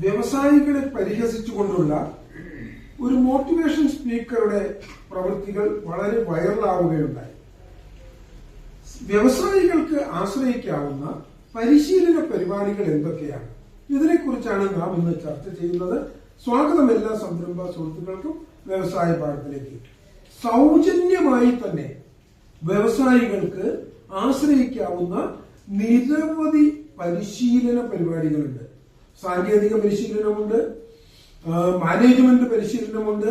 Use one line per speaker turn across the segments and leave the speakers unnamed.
വ്യവസായികളെ പരിഹസിച്ചുകൊണ്ടുള്ള ഒരു മോട്ടിവേഷൻ സ്പീക്കറുടെ പ്രവൃത്തികൾ വളരെ വൈറലാവുകയുണ്ടായി. വ്യവസായികൾക്ക് ആശ്രയിക്കാവുന്ന പരിശീലന പരിപാടികൾ എന്തൊക്കെയാണ്? ഇതിനെക്കുറിച്ചാണ് നാം ഇന്ന് ചർച്ച ചെയ്യുന്നത്. സ്വാഗതം എല്ലാ സംരംഭ സുഹൃത്തുക്കൾക്കും വ്യവസായ പാഠത്തിലേക്ക് സൗജന്യമായി തന്നെ വ്യവസായികൾക്ക് ആശ്രയിക്കാവുന്ന നിരവധി പരിശീലന പരിപാടികളുണ്ട്. സാങ്കേതിക പരിശീലനമുണ്ട് മാനേജ്മെന്റ് പരിശീലനമുണ്ട്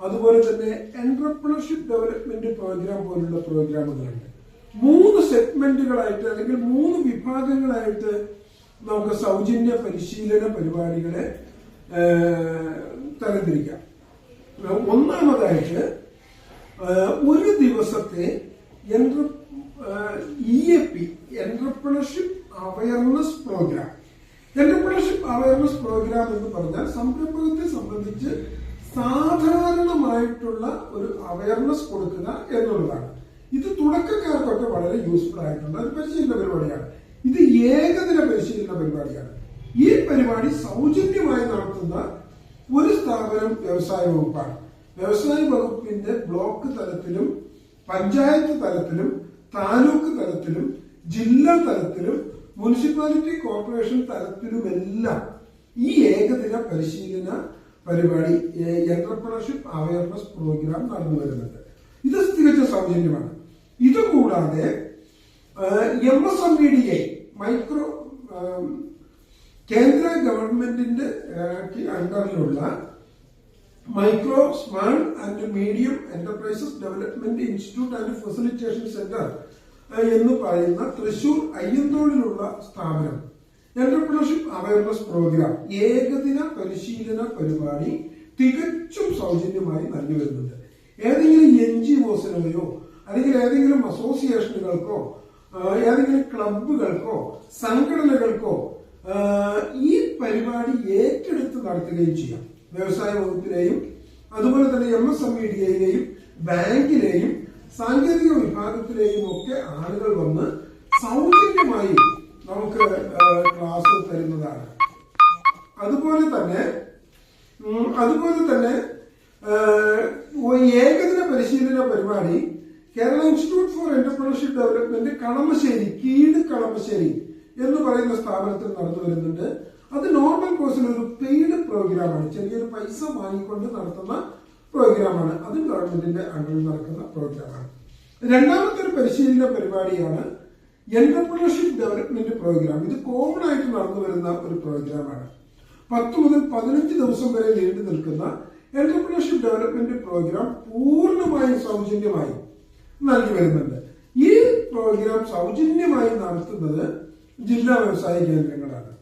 അതുപോലെ തന്നെ എന്റർപ്രണർഷിപ്പ് ഡെവലപ്മെന്റ് പ്രോഗ്രാം പോലുള്ള പ്രോഗ്രാമുകളുണ്ട് മൂന്ന് സെഗ്മെന്റുകളായിട്ട് അല്ലെങ്കിൽ മൂന്ന് വിഭാഗങ്ങളായിട്ട് നമുക്ക് സൗജന്യ പരിശീലന പരിപാടികളെ തരംതിരിക്കാം. ഒന്നാമതായിട്ട് ഒരു ദിവസത്തെ E A P entrepreneurship awareness programme entrepreneurship awareness programme എന്ന് പറഞ്ഞാൽ സംരംഭകത്തെ സംബന്ധിച്ച് സാധാരണമായിട്ടുള്ള ഒരു അവയർനെസ് കൊടുക്കുക എന്നുള്ളതാണ്. ഇത് തുടക്കക്കാർക്കൊക്കെ വളരെ യൂസ്ഫുൾ ആയിട്ടുള്ള ഒരു പരിശീലന പരിപാടിയാണ്. ഇത് ഏകദിന പരിശീലന പരിപാടിയാണ്. ഈ പരിപാടി സൗജന്യമായി നടത്തുന്ന ഒരു സ്ഥാപനം വ്യവസായ വകുപ്പാണ്. വ്യവസായ വകുപ്പിന്റെ ബ്ലോക്ക് തലത്തിലും പഞ്ചായത്ത് തലത്തിലും താലൂക്ക് തലത്തിലും ജില്ലാ തലത്തിലും മുനിസിപ്പാലിറ്റി കോർപ്പറേഷൻ തലത്തിലുമെല്ലാം ഈ ഏകദിന പരിശീലന പരിപാടി എന്റർപ്രണർഷിപ്പ് അവയർനെസ് പ്രോഗ്രാം നടന്നു വരുന്നുണ്ട്. ഇത് തികച്ച സൗജന്യമാണ്. ഇതുകൂടാതെ M S M D A micro കേന്ദ്ര ഗവൺമെന്റിന്റെ അണ്ടറിലുള്ള micro small and medium enterprises development institute and facilitation centre എന്ന് പറയുന്ന തൃശൂർ അയ്യന്തോളിലുള്ള സ്ഥാപനം. എന്റർപ്രണർഷിപ്പ് അവയർനെസ് പ്രോഗ്രാം ഏകദിന പരിശീലന പരിപാടി തികച്ചും സൗജന്യമായി നൽകി വരുന്നുണ്ട്. ഏതെങ്കിലും എൻ ജി ഒസിനെയോ അല്ലെങ്കിൽ ഏതെങ്കിലും അസോസിയേഷനുകൾക്കോ ഏതെങ്കിലും ക്ലബുകൾക്കോ സംഘടനകൾക്കോ ഈ പരിപാടി ഏറ്റെടുത്ത് നടത്തുകയും ചെയ്യാം. വ്യവസായ വകുപ്പിലെയും അതുപോലെ തന്നെ എം എസ് എം ഇ ബാങ്കിലെയും സാങ്കേതിക വിഭാഗത്തിലെയും ഒക്കെ ആളുകൾ വന്ന് സൗജന്യമായി നമുക്ക് ക്ലാസ് തരുന്നതാണ്. അതുപോലെ തന്നെ അതുപോലെ തന്നെ ഏകദിന പരിശീലന പരിപാടി Kerala institute for entrepreneurship development Kalamassery കീഴ് കളമശ്ശേരി എന്ന് പറയുന്ന സ്ഥാപനത്തിൽ നടന്നു വരുന്നുണ്ട്. അത് നോർമൽ കോഴ്സിൽ ഒരു പെയ്ഡ് പ്രോഗ്രാമാണ്. ചെറിയൊരു പൈസ വാങ്ങിക്കൊണ്ട് നടത്തുന്ന പ്രോഗ്രാമാണ്. അത് ഗവൺമെന്റിന്റെ അണ്ടറിൽ നടക്കുന്ന പ്രോഗ്രാമാണ്. രണ്ടാമത്തെ ഒരു പരിശീലന പരിപാടിയാണ് എന്റർപ്രണർഷിപ്പ് ഡെവലപ്മെന്റ് പ്രോഗ്രാം ഇത് കോമൺ ആയിട്ട് നടന്നു വരുന്ന ഒരു പ്രോഗ്രാമാണ്. പത്ത് മുതൽ പതിനഞ്ച് ദിവസം വരെ നീണ്ടു നിൽക്കുന്ന എന്റർപ്രണർഷിപ്പ് ഡെവലപ്മെന്റ് പ്രോഗ്രാം പൂർണമായും സൗജന്യമായി നൽകി വരുന്നുണ്ട്. ഈ പ്രോഗ്രാം സൗജന്യമായി നടത്തുന്നത് ജില്ലാ വ്യവസായ കേന്ദ്രങ്ങളാണ്.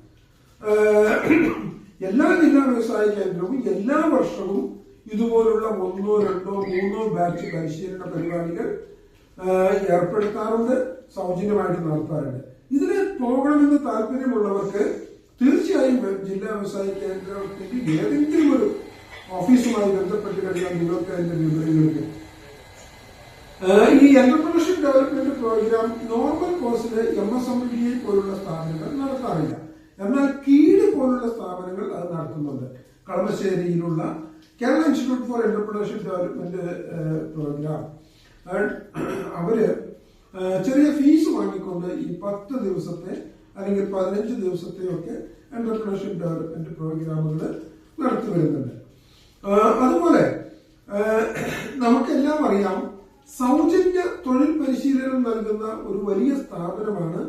എല്ലാ ജില്ലാ വ്യവസായ കേന്ദ്രവും എല്ലാ വർഷവും ഇതുപോലുള്ള ഒന്നോ രണ്ടോ മൂന്നോ ബാച്ച് പരിശീലന പരിപാടികൾ ഏർപ്പെടുത്താറുണ്ട് സൗജന്യമായിട്ട് നടത്താറുണ്ട്. ഇതിന് പോകണമെന്ന് താല്പര്യമുള്ളവർക്ക് തീർച്ചയായും ജില്ലാ വ്യവസായ കേന്ദ്രത്തിന്റെ ഏതെങ്കിലും ഒരു ഓഫീസുമായി ബന്ധപ്പെട്ട് കഴിഞ്ഞാൽ നിങ്ങൾക്ക് അതിന്റെ വിവരങ്ങൾ ഈ എന്റർപ്രണർഷിപ്പ് ഡെവലപ്മെന്റ് പ്രോഗ്രാം നോർമൽ കോഴ്സിൽ എം എസ് എം ഡി പോലുള്ള സ്ഥാപനങ്ങൾ നടത്താറില്ല. എന്നാൽ കീഴ് പോലുള്ള സ്ഥാപനങ്ങൾ അത് നടത്തുന്നുണ്ട്. കളമശ്ശേരിയിലുള്ള Kerala institute for entrepreneurship development programme. അവർ ചെറിയ ഫീസ് വാങ്ങിക്കൊണ്ട് ഈ പത്ത് ദിവസത്തെ അല്ലെങ്കിൽ പതിനഞ്ച് ദിവസത്തെയൊക്കെ എന്റർപ്രണർഷിപ്പ് ഡെവലപ്മെന്റ് പ്രോഗ്രാമുകൾ നടത്തി വരുന്നുണ്ട്. അതുപോലെ നമുക്കെല്ലാം അറിയാം സൗജന്യ തൊഴിൽ പരിശീലനം നൽകുന്ന ഒരു വലിയ സ്ഥാപനമാണ്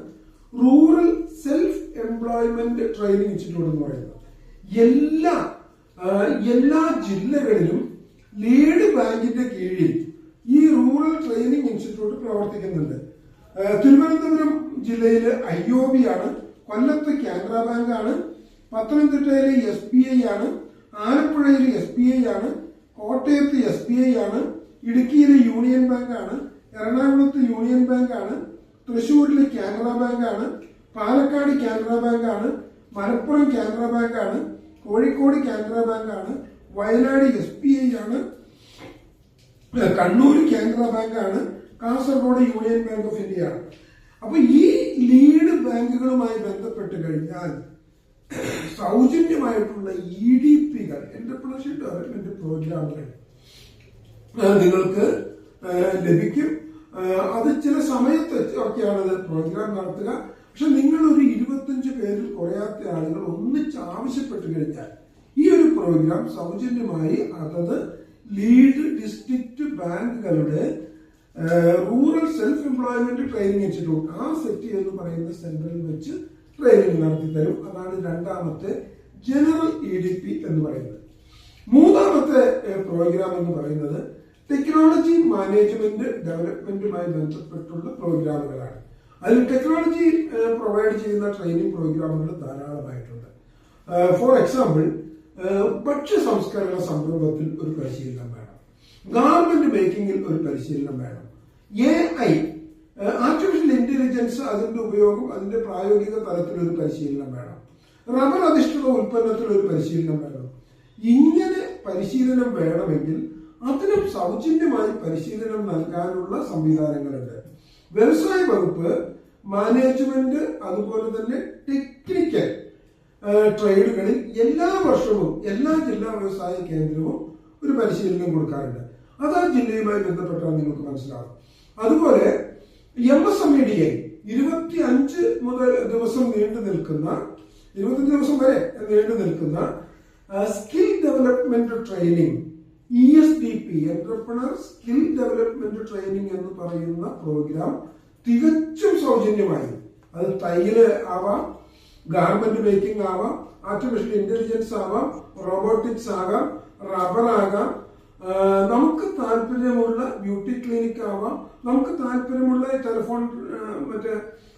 rural self employment training institute എന്ന് പറയുന്നത്. എല്ലാ എല്ലാ ജില്ലകളിലും ലീഡ് ബാങ്കിന്റെ കീഴിൽ ഈ റൂറൽ ട്രെയിനിങ് ഇൻസ്റ്റിറ്റ്യൂട്ട് പ്രവർത്തിക്കുന്നുണ്ട്. തിരുവനന്തപുരം ജില്ലയിൽ ഐ ഒ ബി ആണ് കൊല്ലത്ത് കാനറ ബാങ്ക് ആണ് പത്തനംതിട്ടയിലെ എസ് ബി ഐ ആണ് ആലപ്പുഴയിൽ എസ് ബി ഐ ആണ് കോട്ടയത്ത് എസ് ബി ഐ ആണ് ഇടുക്കിയിലെ യൂണിയൻ ബാങ്ക് ആണ് എറണാകുളത്ത് യൂണിയൻ ബാങ്ക് ആണ് തൃശ്ശൂരിലെ കാനറ ബാങ്ക് ആണ് പാലക്കാട് കാനറ ബാങ്ക് ആണ് മലപ്പുറം കാനറ ബാങ്ക് ആണ് കോഴിക്കോട് കാനറ ബാങ്ക് ആണ് വയനാട് എസ് ബി ഐ ആണ് കണ്ണൂർ കാനറ ബാങ്ക് ആണ് Kasaragod union bank of India. ആണ് അപ്പൊ ഈ ലീഡ് ബാങ്കുകളുമായി ബന്ധപ്പെട്ട് കഴിഞ്ഞാൽ സൗജന്യമായിട്ടുള്ള ഇ ഡി പികൾ എന്റർപ്രണർഷിപ്പ് ഡെവലപ്മെന്റ് പ്രോഗ്രാമുകൾ നിങ്ങൾക്ക് ലഭിക്കും. അത് ചില സമയത്ത് ഒക്കെയാണ് പ്രോഗ്രാം നടത്തുക. പക്ഷെ നിങ്ങൾ ഇരുപത്തഞ്ച് പേരിൽ കുറയാത്ത ആളുകൾ ഒന്നിച്ച് ആവശ്യപ്പെട്ടു കഴിഞ്ഞാൽ ഈ ഒരു പ്രോഗ്രാം സൗജന്യമായി അതത് ലീഡ് ഡിസ്ട്രിക്ട് ബാങ്കുകളുടെ rural self employment training institute ആ സെറ്റ് എന്ന് പറയുന്ന സെന്ററിൽ വെച്ച് ട്രെയിനിങ് നടത്തി തരും. അതാണ് രണ്ടാമത്തെ ജനറൽ ഇ ഡി പി എന്ന് പറയുന്നത്. മൂന്നാമത്തെ പ്രോഗ്രാം എന്ന് പറയുന്നത് ടെക്നോളജി മാനേജ്മെന്റ് ഡെവലപ്മെന്റുമായി ബന്ധപ്പെട്ടുള്ള പ്രോഗ്രാമുകളാണ് അതിൽ ടെക്നോളജി പ്രൊവൈഡ് ചെയ്യുന്ന ട്രെയിനിങ് പ്രോഗ്രാമുകൾ ധാരാളമായിട്ടുണ്ട്. ഫോർ എക്സാമ്പിൾ ഭക്ഷ്യ സംസ്കരണ സംരംഭത്തിൽ ഒരു പരിശീലനം വേണം. ഗാർമെന്റ് മേക്കിംഗിൽ ഒരു പരിശീലനം വേണം. എ ഐ ആർട്ടിഫിഷ്യൽ ഇന്റലിജൻസ് അതിന്റെ ഉപയോഗം അതിന്റെ പ്രായോഗിക തലത്തിൽ ഒരു പരിശീലനം വേണം. റബ്ബർ അധിഷ്ഠിത ഉൽപ്പന്നത്തിൽ ഒരു പരിശീലനം വേണം. ഇങ്ങനെ പരിശീലനം വേണമെങ്കിൽ അതിന് സൗജന്യമായി പരിശീലനം നൽകാനുള്ള സംവിധാനങ്ങളുണ്ട്. വ്യവസായ വകുപ്പ് മാനേജ്മെന്റ് അതുപോലെ തന്നെ ടെക്നിക്കൽ ട്രേഡുകളിൽ എല്ലാ വർഷവും എല്ലാ ജില്ലാ വ്യവസായ കേന്ദ്രവും ഒരു പരിശീലനം കൊടുക്കാറുണ്ട്. അത് ആ ജില്ലയുമായി ബന്ധപ്പെട്ടാൽ നിങ്ങൾക്ക് മനസ്സിലാവും. അതുപോലെ M S M E D I ഇരുപത്തി അഞ്ച് മുതൽ ദിവസം നീണ്ടു നിൽക്കുന്ന ഇരുപത്തഞ്ച് ദിവസം വരെ നീണ്ടു നിൽക്കുന്ന skill development training E S D P entrepreneur skill development training എന്ന് പറയുന്ന പ്രോഗ്രാം തികച്ചും സൗജന്യമായി. അത് തയ്യൽ ആവാം ഗാർമെന്റ് മേക്കിംഗ് ആവാം ആർട്ടിഫിഷ്യൽ ഇന്റലിജൻസ് ആവാം റോബോട്ടിക്സ് ആകാം റബ്ബർ ആകാം. നമുക്ക് താല്പര്യമുള്ള ബ്യൂട്ടി ക്ലിനിക് ആവാം. നമുക്ക് താല്പര്യമുള്ള ടെലിഫോൺ മറ്റേ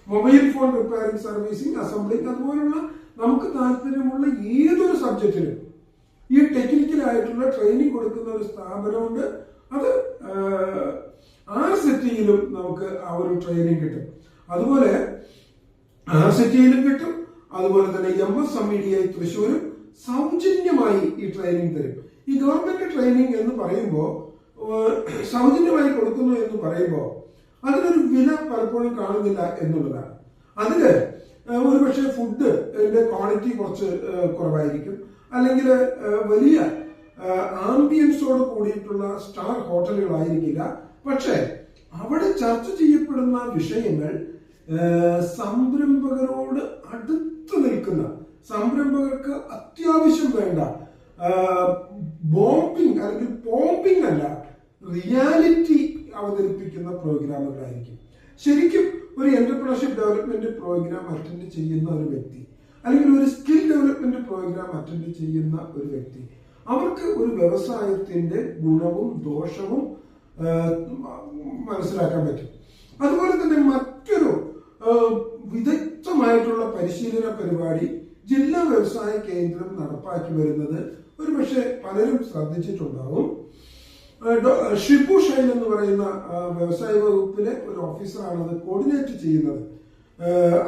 mobile phone repairing servicing assembling അതുപോലുള്ള നമുക്ക് താല്പര്യമുള്ള ഏതൊരു സബ്ജക്റ്റിലും ഈ ടെക്നിക്കൽ ആയിട്ടുള്ള ട്രെയിനിങ് കൊടുക്കുന്ന ഒരു സ്ഥാപനമുണ്ട്. അത് ആ, സിറ്റിയിലും നമുക്ക് ആ ഒരു ട്രെയിനിങ് കിട്ടും. അതുപോലെ ആ സെറ്റിയിലും കിട്ടും. അതുപോലെ തന്നെ M S M E D I തൃശ്ശൂരും സൗജന്യമായി ഈ ട്രെയിനിങ് തരും. ഈ ഗവൺമെന്റ് ട്രെയിനിങ് എന്ന് പറയുമ്പോൾ സൗജന്യമായി കൊടുക്കുന്നു എന്ന് പറയുമ്പോൾ അതിനൊരു വില പലപ്പോഴും കാണുന്നില്ല എന്നുള്ളതാണ്. അതിൽ ഒരുപക്ഷെ ഫുഡ് ക്വാളിറ്റി കുറച്ച് കുറവായിരിക്കും. അല്ലെങ്കിൽ വലിയ ആംബിയൻസോട് കൂടിയിട്ടുള്ള സ്റ്റാർ ഹോട്ടലുകളായിരിക്കില്ല. പക്ഷേ അവിടെ ചർച്ച ചെയ്യപ്പെടുന്ന വിഷയങ്ങൾ സംരംഭകരോട് അടുത്ത് നിൽക്കുന്ന സംരംഭകർക്ക് അത്യാവശ്യം വേണ്ട ബോംബിംഗ് അല്ലെങ്കിൽ ബോംബിംഗ് അല്ല റിയാലിറ്റി അവതരിപ്പിക്കുന്ന പ്രോഗ്രാമുകളായിരിക്കും. ശരിക്കും ഒരു എന്റർപ്രണർഷിപ്പ് ഡെവലപ്മെന്റ് പ്രോഗ്രാം അറ്റൻഡ് ചെയ്യുന്ന ഒരു വ്യക്തി അല്ലെങ്കിൽ ഒരു ഡെവലപ്മെന്റ് പ്രോഗ്രാം അറ്റൻഡ് ചെയ്യുന്ന ഒരു വ്യക്തി. അവർക്ക് ഒരു വ്യവസായത്തിന്റെ ഗുണവും ദോഷവും മനസ്സിലാക്കാൻ പറ്റും. അതുപോലെ തന്നെ മറ്റൊരു വിദഗ്ധമായിട്ടുള്ള പരിശീലന പരിപാടി ജില്ലാ വ്യവസായ കേന്ദ്രം നടപ്പാക്കി വരുന്നത് ഒരുപക്ഷെ പലരും ശ്രദ്ധിച്ചിട്ടുണ്ടാവും. ഷിബു ഷൈൻ എന്ന് പറയുന്ന വ്യവസായ വകുപ്പിലെ ഒരു ഓഫീസറാണ് അത് കോർഡിനേറ്റ് ചെയ്യുന്നത്.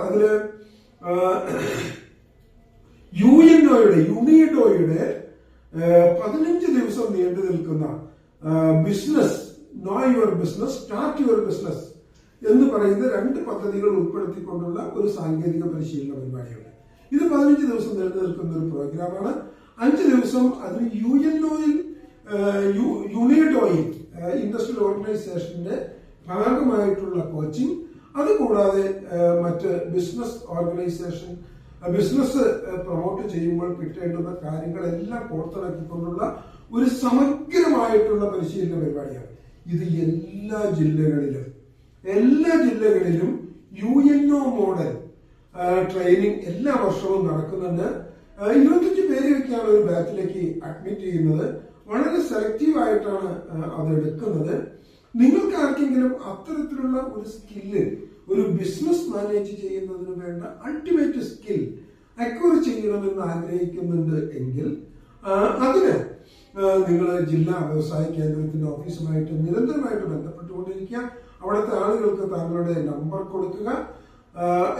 അതിൽ യു എൻ ഒയുടെ യുണിഡോയുടെ പതിനഞ്ച് ദിവസം നീണ്ടു നിൽക്കുന്ന business know your business start your business എന്ന് പറയുന്ന രണ്ട് പദ്ധതികൾ ഉൾപ്പെടുത്തിക്കൊണ്ടുള്ള ഒരു സാങ്കേതിക പരിശീലന പരിപാടിയാണ്. ഇത് പതിനഞ്ച് ദിവസം നീണ്ടു നിൽക്കുന്ന ഒരു പ്രോഗ്രാമാണ്. അഞ്ച് ദിവസം അതിൽ യു എൻ ഒയിൽ യുണിഡോയിൽ ഇൻഡസ്ട്രിയൽ ഓർഗനൈസേഷന്റെ ഭാഗമായിട്ടുള്ള കോച്ചിങ് അതുകൂടാതെ മറ്റ് ബിസിനസ് ഓർഗനൈസേഷൻ ബിസിനസ് പ്രൊമോട്ട് ചെയ്യുമ്പോൾ കിട്ടേണ്ടുന്ന കാര്യങ്ങളെല്ലാം കോർത്തിണക്കിക്കൊണ്ടുള്ള ഒരു സമഗ്രമായിട്ടുള്ള പരിശീലന പരിപാടിയാണ്. ഇത് എല്ലാ ജില്ലകളിലും എല്ലാ ജില്ലകളിലും U N O model training എല്ലാ വർഷവും നടക്കുന്നുണ്ട്. ഇരുപത്തഞ്ച് പേര് വയ്ക്കാൻ ഒരു ബാച്ചിലേക്ക് അഡ്മിറ്റ് ചെയ്യുന്നത്. വളരെ സെലക്റ്റീവ് ആയിട്ടാണ് അത് എടുക്കുന്നത്. നിങ്ങൾക്ക് ആർക്കെങ്കിലും അത്തരത്തിലുള്ള ഒരു സ്കില്ല് ഒരു ബിസിനസ് മാനേജ് ചെയ്യുന്നതിന് വേണ്ട അൾട്ടിമേറ്റ് സ്കിൽ അക്വയർ ചെയ്യണമെന്ന് ആഗ്രഹിക്കുന്നുണ്ട് എങ്കിൽ അതിന് നിങ്ങൾ ജില്ലാ വ്യവസായ കേന്ദ്രത്തിന്റെ ഓഫീസുമായിട്ട് നിരന്തരമായിട്ട് ബന്ധപ്പെട്ടുകൊണ്ടിരിക്കുക. അവിടുത്തെ ആളുകൾക്ക് താങ്കളുടെ നമ്പർ കൊടുക്കുക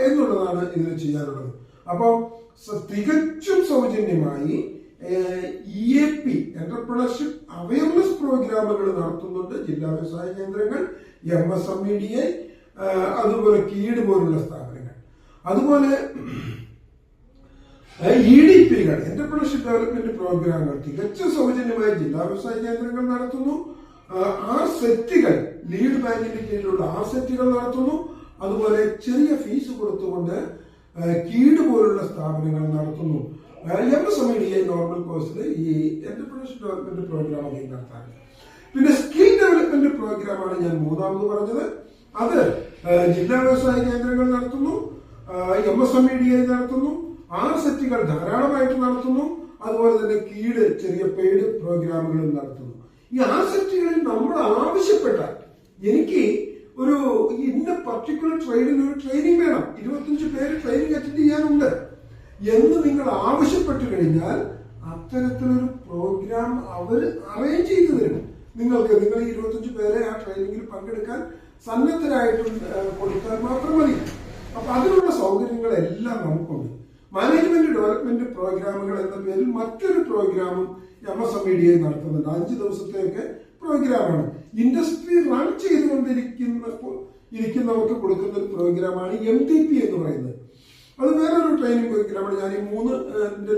എന്നുള്ളതാണ് ഇതിൽ ചെയ്യാനുള്ളത്. അപ്പോൾ തികച്ചും സൗജന്യമായി E A P entrepreneurship awareness പ്രോഗ്രാമുകൾ നടത്തുന്നുണ്ട് ജില്ലാ വ്യവസായ കേന്ദ്രങ്ങൾ M S M E D I അതുപോലെ കീട് പോലുള്ള സ്ഥാപനങ്ങൾ. അതുപോലെ ഇ ഡി പികൾ എന്റർപ്രണർഷിപ്പ് ഡെവലപ്മെന്റ് പ്രോഗ്രാമുകൾ തികച്ചും സൗജന്യമായി ജില്ലാ വ്യവസായ കേന്ദ്രങ്ങൾ നടത്തുന്നു. ആ, സെറ്റുകൾ ലീഡ് ബാങ്കിന്റെ കീഴിലുള്ള ആ സെറ്റുകൾ നടത്തുന്നു. അതുപോലെ ചെറിയ ഫീസ് കൊടുത്തുകൊണ്ട് കീട് പോലുള്ള സ്ഥാപനങ്ങൾ നടത്തുന്നു. എം എസ് എം നോർമൽ കോഴ്സിൽ ഈ എന്റർപ്രണർഷിപ്പ് ഡെവലപ്മെന്റ് പ്രോഗ്രാം ഒക്കെ നടത്താറുണ്ട്. പിന്നെ സ്കിൽ ഡെവലപ്മെന്റ് പ്രോഗ്രാമാണ് ഞാൻ മൂന്നാമത് പറഞ്ഞത്. അത് ജില്ലാ വ്യവസായ കേന്ദ്രങ്ങൾ നടത്തുന്നു M S M E D I നടത്തുന്നു ആർ സെറ്റുകൾ ധാരാളമായിട്ട് നടത്തുന്നു അതുപോലെ തന്നെ കീട് ചെറിയ പെയ്ഡ് പ്രോഗ്രാമുകളും നടത്തുന്നു. ഈ ആർ സെറ്റുകളിൽ നമ്മൾ ആവശ്യപ്പെട്ടാൽ എനിക്ക് ഒരു ഇന്ന പർട്ടിക്കുലർ ട്രെയിനിന് ഒരു ട്രെയിനിങ് വേണം. ഇരുപത്തഞ്ച് പേര് ട്രെയിനിങ് അറ്റൻഡ് ചെയ്യാനുണ്ട്. എന്ന് നിങ്ങൾ ആവശ്യപ്പെട്ടു കഴിഞ്ഞാൽ അത്തരത്തിലൊരു പ്രോഗ്രാം അവർ അറേഞ്ച് ചെയ്തു തരും. നിങ്ങൾക്ക് നിങ്ങൾ ഈ ഇരുപത്തഞ്ച് പേരെ ആ ട്രെയിനിങ്ങിൽ പങ്കെടുക്കാൻ സന്നദ്ധരായിട്ട് കൊടുത്താൽ മാത്രം മതി. അപ്പൊ അതിനുള്ള സൗകര്യങ്ങളെല്ലാം നമുക്കുണ്ട്. മാനേജ്മെന്റ് ഡെവലപ്മെന്റ് പ്രോഗ്രാമുകൾ എന്ന പേരിൽ മറ്റൊരു പ്രോഗ്രാമും M S M E D നടത്തുന്നുണ്ട്. അഞ്ച് ദിവസത്തെയൊക്കെ പ്രോഗ്രാമാണ് ഇൻഡസ്ട്രി റൺ ചെയ്തുകൊണ്ടിരിക്കുന്ന ഇരിക്കുന്നവർക്ക് കൊടുക്കുന്ന ഒരു പ്രോഗ്രാമാണ് എം ടി പി എന്ന് പറയുന്നത്. അത് വേറൊരു ട്രെയിനിങ് പ്രോഗ്രാമാണ് ഞാൻ ഈ മൂന്ന്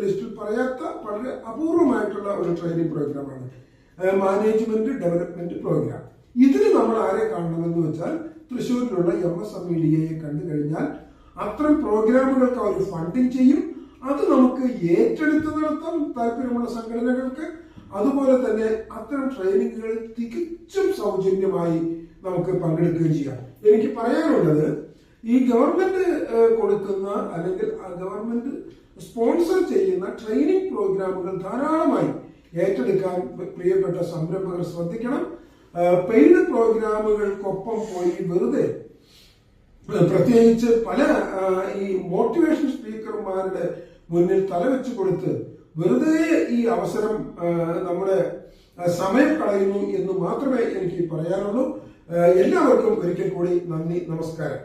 ലിസ്റ്റിൽ പറയാത്ത വളരെ അപൂർവമായിട്ടുള്ള ഒരു ട്രെയിനിങ് പ്രോഗ്രാമാണ് മാനേജ്മെന്റ് ഡെവലപ്മെന്റ് പ്രോഗ്രാം ഇതിന് നമ്മൾ ആരെ കാണണമെന്ന് വെച്ചാൽ തൃശ്ശൂരിലുള്ള M S M E D എയെ കണ്ടു കഴിഞ്ഞാൽ അത്തരം പ്രോഗ്രാമുകൾക്ക് അവർ ഫണ്ടിങ് ചെയ്യും. അത് നമുക്ക് ഏറ്റെടുത്ത് നടത്താം താല്പര്യമുള്ള സംഘടനകൾക്ക്. അതുപോലെ തന്നെ അത്തരം ട്രെയിനിങ്ങുകൾ തികച്ചും സൗജന്യമായി നമുക്ക് പങ്കെടുക്കുകയും ചെയ്യാം. എനിക്ക് പറയാനുള്ളത് ഈ ഗവൺമെന്റ് കൊടുക്കുന്ന അല്ലെങ്കിൽ ഗവൺമെന്റ് സ്പോൺസർ ചെയ്യുന്ന ട്രെയിനിങ് പ്രോഗ്രാമുകൾ ധാരാളമായി ഏറ്റെടുക്കാൻ പ്രിയപ്പെട്ട സംരംഭകർ ശ്രദ്ധിക്കണം. പെയ്ഡ് പ്രോഗ്രാമുകൾക്കൊപ്പം പോയി വെറുതെ പ്രത്യേകിച്ച് പല ഈ മോട്ടിവേഷൻ സ്പീക്കർമാരുടെ മുന്നിൽ തലവെച്ച് കൊടുത്ത് വെറുതെ ഈ അവസരം നമ്മുടെ സമയം കളയുന്നു എന്ന് മാത്രമേ എനിക്ക് പറയാനുള്ളൂ. എല്ലാവർക്കും ഒരിക്കൽ കൂടി നന്ദി നമസ്കാരം.